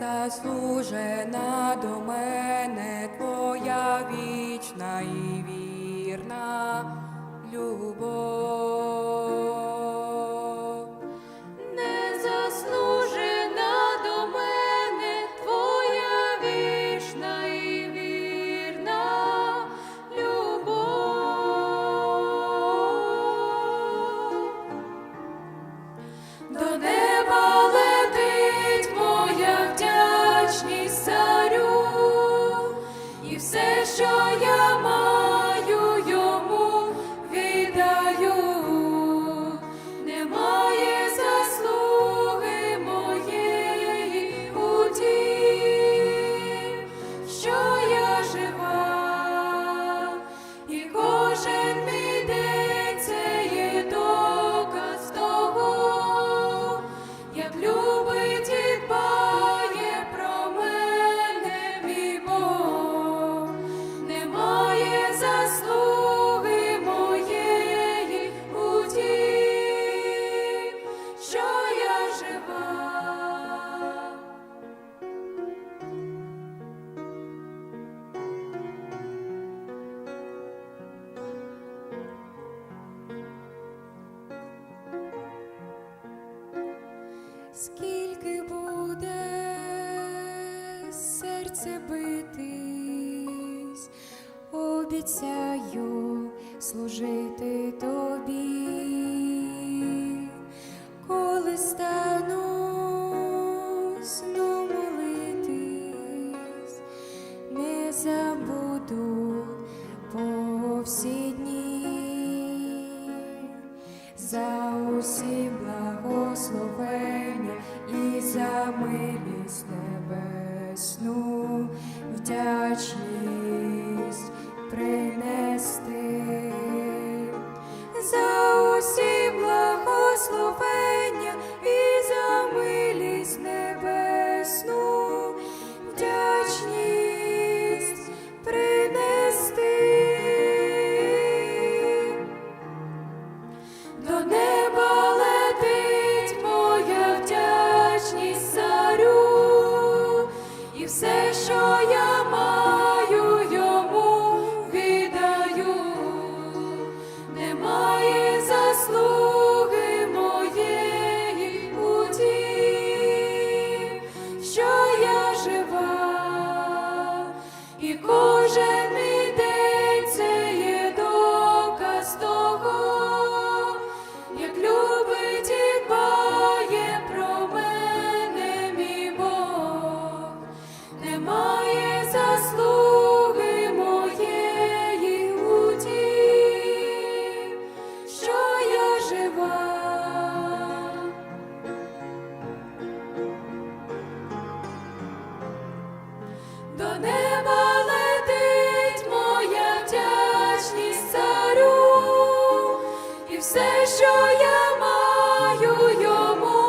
заслужена до мене твоя вічна і вірна любов. Не заслужена до мене твоя вічна і вірна скільки буде серце битись, обіцяю служити тобі, коли стану молитись, не забуду по всі дні. Усі благословення і за милість небесну вдячність. все, що я маю йому.